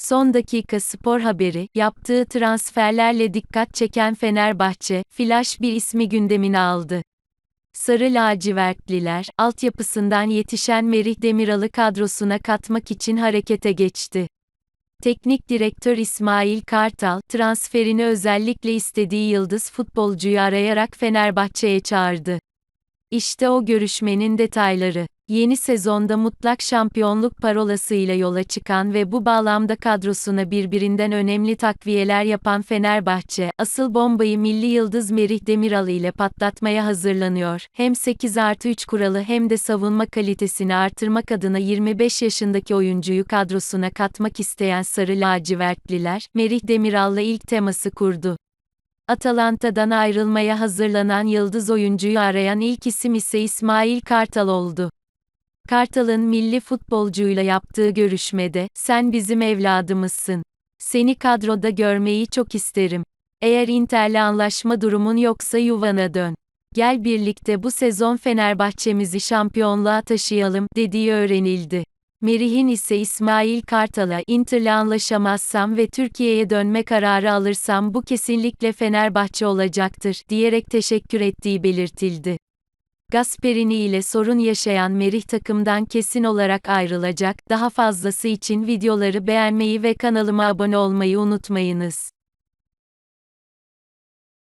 Son dakika spor haberi, yaptığı transferlerle dikkat çeken Fenerbahçe, flash bir ismi gündemine aldı. Sarı lacivertliler, altyapısından yetişen Merih Demiral'ı kadrosuna katmak için harekete geçti. Teknik direktör İsmail Kartal, transferini özellikle istediği yıldız futbolcuyu arayarak Fenerbahçe'ye çağırdı. İşte o görüşmenin detayları. Yeni sezonda mutlak şampiyonluk parolasıyla yola çıkan ve bu bağlamda kadrosuna birbirinden önemli takviyeler yapan Fenerbahçe, asıl bombayı milli yıldız Merih Demiral ile patlatmaya hazırlanıyor. Hem 8 artı 3 kuralı hem de savunma kalitesini artırmak adına 25 yaşındaki oyuncuyu kadrosuna katmak isteyen Sarı Lacivertliler, Merih Demiral'la ilk teması kurdu. Atalanta'dan ayrılmaya hazırlanan yıldız oyuncuyu arayan ilk isim ise İsmail Kartal oldu. Kartal'ın milli futbolcuyla yaptığı görüşmede, sen bizim evladımızsın. Seni kadroda görmeyi çok isterim. Eğer Inter'le anlaşma durumun yoksa yuvana dön. Gel birlikte bu sezon Fenerbahçemizi şampiyonluğa taşıyalım, dediği öğrenildi. Merih'in ise İsmail Kartal'a Inter'le anlaşamazsam ve Türkiye'ye dönme kararı alırsam bu kesinlikle Fenerbahçe olacaktır, diyerek teşekkür ettiği belirtildi. Gasperini ile sorun yaşayan Merih takımdan kesin olarak ayrılacak. Daha fazlası için videoları beğenmeyi ve kanalıma abone olmayı unutmayınız.